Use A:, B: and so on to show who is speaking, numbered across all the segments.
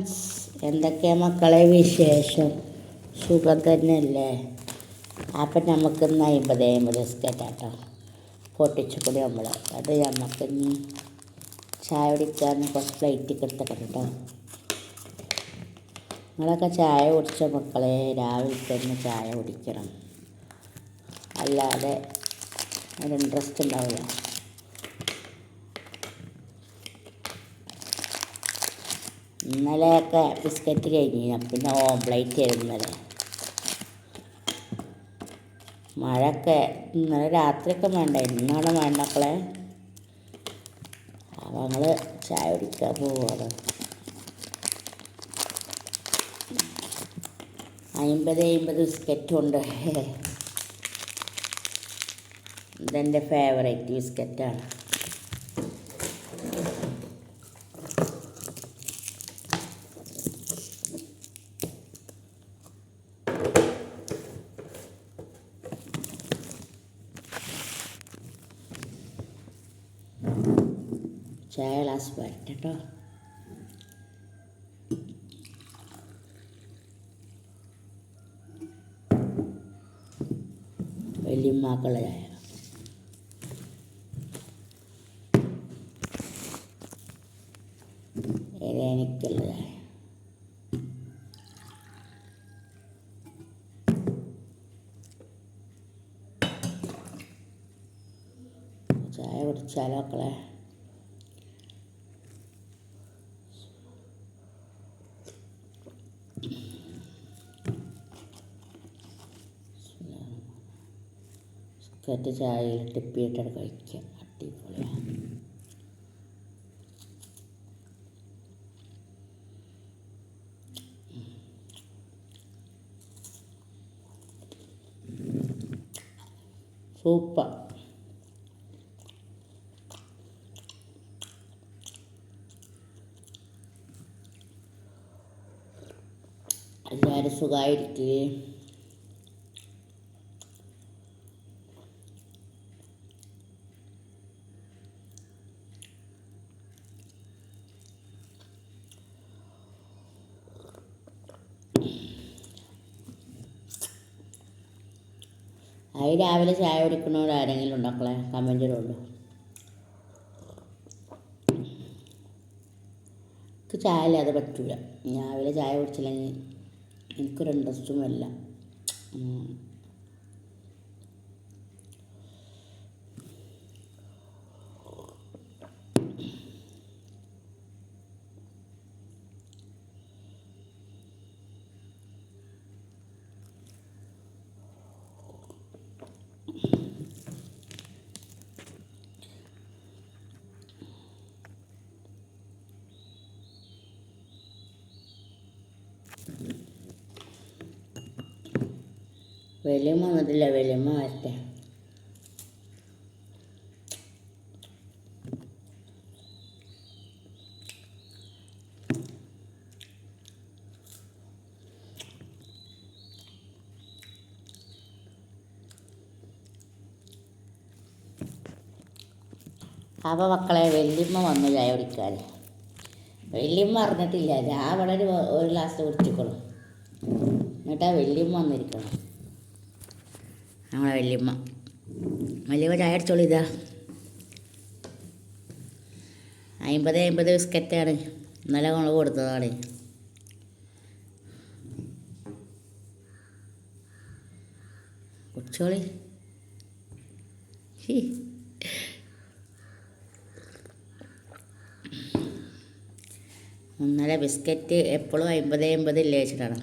A: Friends എന്തൊക്കെയാ മക്കളെ വിശേഷം? സുഖം തന്നെയല്ലേ? അപ്പം നമുക്ക് ഇന്ന് അമ്പത് അമ്പത് ബിസ്ക്കറ്റാട്ടോ പൊട്ടിച്ചുകൂടി നമ്മൾ. അത് നമുക്ക് ഇനി ചായ കുടിക്കാൻ കുറച്ച് പ്ലേറ്റ് എടുത്തൊക്കെ കേട്ടോ നിങ്ങളൊക്കെ ചായ കുടിച്ച മക്കളെ? രാവിലെ തന്നെ ചായ കുടിക്കണം. അല്ലാതെ ഒരു ഇൻട്രസ്റ്റ് ഉണ്ടാവില്ല. ഇന്നലെയൊക്കെ ബിസ്ക്കറ്റ് കഴിഞ്ഞു പിന്നെ ഓംപ്ലേറ്റ് ഇന്നലെ. മഴയൊക്കെ ഇന്നലെ രാത്രിയൊക്കെ വേണ്ട? ഇന്നാണ് വേണ്ട മക്കളെ? അപ്പോൾ ഞങ്ങൾ ചായ കുടിക്കാൻ പോവുകയാണ് അമ്പത് അമ്പത് ബിസ്ക്കറ്റും ഉണ്ട്. ഇതെന്റെ ഫേവറേറ്റ് ബിസ്ക്കറ്റാണ്. ചായ ഗ്ലാസ് വരട്ടോ വലിയമ്മാക്കുള്ള ചായ. ഇത് എനിക്കുള്ള ചായ. ചായ കുടിച്ചാലോ മക്കളെ? ബിസ്ക്കറ്റ് ചായയിൽ ടിപ്പിയിട്ടാണ് കഴിക്കുക അടിപൊളിയാണ്. സൂപ്പർ. എല്ലാവരും സുഖമായിരിക്കേ അത് രാവിലെ ചായ കുടിക്കുന്നവർ ആരെങ്കിലും ഉണ്ടാക്കളെ? കമന്റിലുള്ളൂ എനിക്ക് ചായ ഇല്ലാതെ പറ്റൂല. രാവിലെ ചായ കുടിച്ചില്ലെങ്കിൽ എനിക്കൊരു വലിയമ്മ വന്നിട്ടില്ല വലിയമ്മ വരട്ടെ അപ്പോൾ മക്കളെ വല്യമ്മ വന്നു ചായ കുടിക്കാൻ വല്യമ്മ അറിഞ്ഞിട്ടില്ല. അവിടെ ഒരു ഗ്ലാസ് കുടിച്ചിക്കോളും. എന്നിട്ടാ വല്യമ്മ വന്നിരിക്കണം നമ്മളെ വല്യമ്മ. വല്യമ്മ ചായ അടിച്ചോളൂ ഇതാ. അമ്പത് അമ്പത് ബിസ്ക്കറ്റാണ്. ഇന്നലെ നമ്മൾ കൊടുത്തതാണ്. കുടിച്ചോളി. ഒന്നര ബിസ്ക്കറ്റ് എപ്പോഴും അമ്പത് അമ്പത് ഇല്ലേ വെച്ചിട്ടാണ്.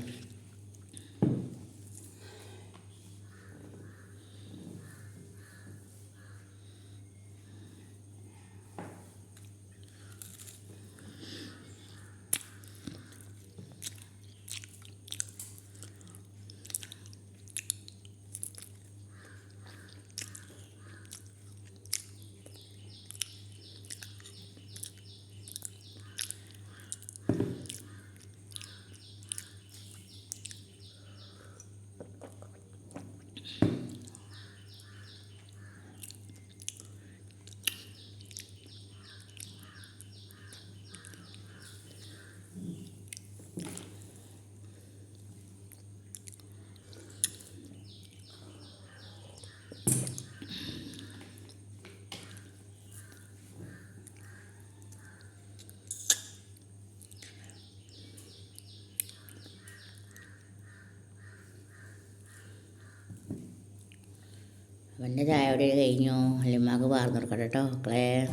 A: അവന്റെ അവിടെ കഴിഞ്ഞു. അല്ലിമാക്ക് വാർന്നു കൊടുക്കട്ടെ കേട്ടോ മക്കളെ.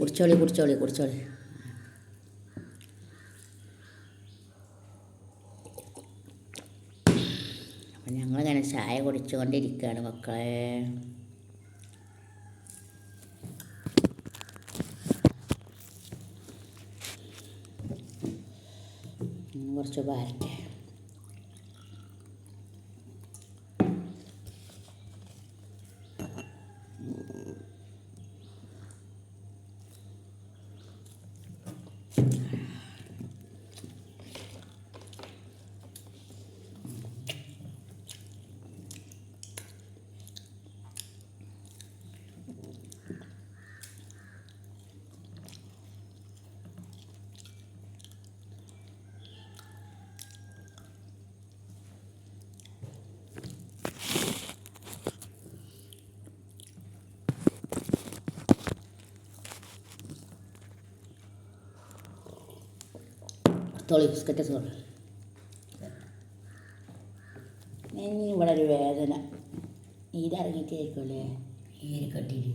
A: കുടിച്ചോളി കുടിച്ചോളി കുടിച്ചോളി. അപ്പം ഞങ്ങളിങ്ങനെ ചായ കുടിച്ചുകൊണ്ടിരിക്കുകയാണ് മക്കളെ. കുറച്ച് പാരട്ടെ തോളി ബിസ്ക്കറ്റ് സോറി ഇനി ഇവിടെ ഒരു വേദന. നീരിറങ്ങിയിട്ടായിരിക്കുമല്ലേ നീര് കെട്ടിയിട്ട്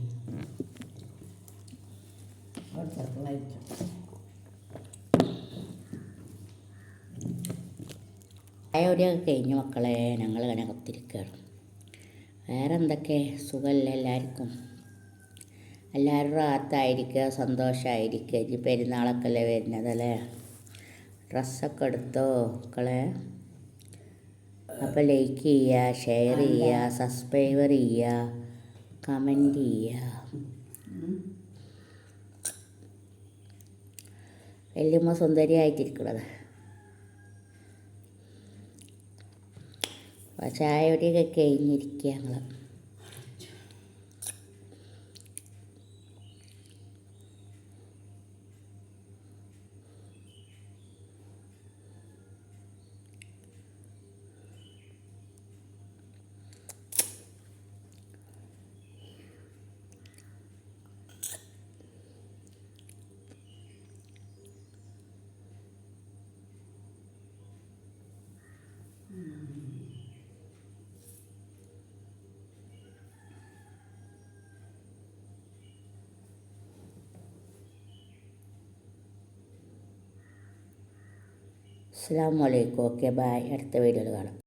A: അവിടെ ചെറുപ്പമായിരിക്കും കഴിഞ്ഞു മക്കളെ. ഞങ്ങൾ ഇങ്ങനെ കത്തിരിക്കുകയാണ്. വേറെ എന്തൊക്കെ സുഖമല്ല എല്ലാവർക്കും? എല്ലാവരും റാത്തായിരിക്കുക സന്തോഷമായിരിക്കുക. ഇനി പെരുന്നാളൊക്കെ അല്ലേ വരുന്നതല്ലേ ഡ്രസ്സൊക്കെ എടുത്തോ മക്കളെ? അപ്പോൾ ലൈക്ക് ചെയ്യുക ഷെയർ ചെയ്യുക സബ്സ്ക്രൈബർ ചെയ്യുക കമന്റ് ചെയ്യുക വല്യമ്മ സുന്ദരിയായിട്ടിരിക്കുന്നത് അപ്പോൾ ചായയോടെയൊക്കെ കഴിഞ്ഞിരിക്കുക ഞങ്ങൾ അസ്സാം വലൈക്കും ഓക്കെ ബായ്. അടുത്ത വീഡിയോയിൽ കാണാം.